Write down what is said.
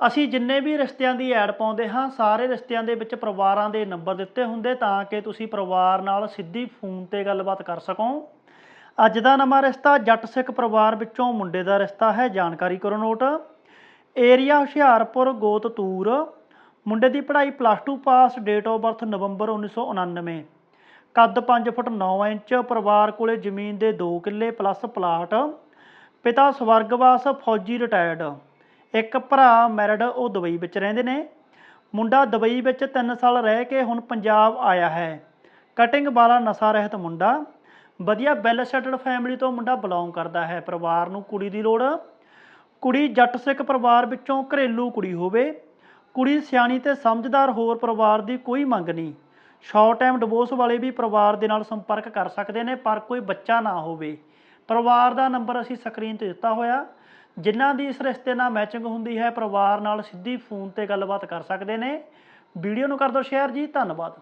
ਅਸੀਂ ਜਿੰਨੇ ਵੀ ਰਿਸ਼ਤਿਆਂ ਦੀ ਐਡ ਪਾਉਂਦੇ ਹਾਂ, ਸਾਰੇ ਰਿਸ਼ਤਿਆਂ ਦੇ ਵਿੱਚ ਪਰਿਵਾਰਾਂ ਦੇ ਨੰਬਰ ਦਿੱਤੇ ਹੁੰਦੇ ਤਾਂ ਕਿ ਤੁਸੀਂ ਪਰਿਵਾਰ ਨਾਲ ਸਿੱਧੀ ਫੋਨ ਤੇ ਗੱਲਬਾਤ ਕਰ ਸਕੋ। ਅੱਜ ਦਾ ਨਵਾਂ ਰਿਸ਼ਤਾ ਜੱਟ ਸਿੱਖ ਪਰਿਵਾਰ ਵਿੱਚੋਂ ਮੁੰਡੇ ਦਾ ਰਿਸ਼ਤਾ ਹੈ, ਜਾਣਕਾਰੀ ਕਰੋ ਨੋਟ। ਏਰੀਆ ਹੁਸ਼ਿਆਰਪੁਰ ਗੋਤ ਤੂਰ ਮੁੰਡੇ ਦੀ ਪੜ੍ਹਾਈ plus 2 pass date of birth November 1999 ਕੱਦ 5 ਫੁੱਟ 9 ਇੰਚ, ਪਰਿਵਾਰ ਕੋਲੇ ਜ਼ਮੀਨ ਦੇ 2 ਕਿੱਲੇ ਪਲੱਸ ਪਲਾਟ ਪਿਤਾ ਸਵਰਗਵਾਸ, ਫੌਜੀ ਰਿਟਾਇਰਡ ਇੱਕ ਭਰਾ ਮੈਰਿਡ ਉਹ ਦੁਬਈ ਵਿੱਚ ਰਹਿੰਦੇ ਨੇ। ਮੁੰਡਾ ਦੁਬਈ ਵਿੱਚ 3 ਸਾਲ ਰਹਿ ਕੇ ਹੁਣ ਪੰਜਾਬ ਆਇਆ ਹੈ। ਕਟਿੰਗ ਵਾਲਾ ਨਸ਼ਾ ਰਹਿਤ ਮੁੰਡਾ। ਵਧੀਆ ਵੈਲ ਸੈਟਲਡ ਫੈਮਿਲੀ ਤੋਂ ਮੁੰਡਾ ਬਿਲੋਂਗ ਕਰਦਾ ਹੈ। ਪਰਿਵਾਰ ਨੂੰ ਕੁੜੀ ਦੀ ਲੋੜ। ਕੁੜੀ ਜੱਟ ਸਿੱਖ ਪਰਿਵਾਰ ਵਿੱਚੋਂ ਘਰੇਲੂ ਕੁੜੀ ਹੋਵੇ। ਕੁੜੀ ਸਿਆਣੀ ਤੇ ਸਮਝਦਾਰ ਹੋਰ ਪਰਿਵਾਰ ਦੀ ਕੋਈ ਮੰਗ ਨਹੀਂ। ਸ਼ਾਰਟ ਟਾਈਮ ਡਿਵੋਰਸ ਵਾਲੇ ਵੀ ਪਰਿਵਾਰ ਦੇ ਨਾਲ ਸੰਪਰਕ ਕਰ ਸਕਦੇ ਨੇ, ਪਰ ਕੋਈ ਬੱਚਾ ਨਾ ਹੋਵੇ। ਪਰਿਵਾਰ ਦਾ ਨੰਬਰ ਅਸੀਂ ਸਕਰੀਨ ਤੇ ਦਿੱਤਾ ਹੋਇਆ। ਜਿਨ੍ਹਾਂ ਦੀ ਇਸ ਰਿਸ਼ਤੇ ਨਾਲ ਮੈਚਿੰਗ ਹੁੰਦੀ ਹੈ, ਪਰਿਵਾਰ ਨਾਲ ਸਿੱਧੀ ਫੋਨ ਤੇ ਗੱਲਬਾਤ ਕਰ ਸਕਦੇ ਨੇ। ਵੀਡੀਓ ਨੂੰ ਕਰ ਦਿਓ ਸ਼ੇਅਰ ਜੀ, ਧੰਨਵਾਦ।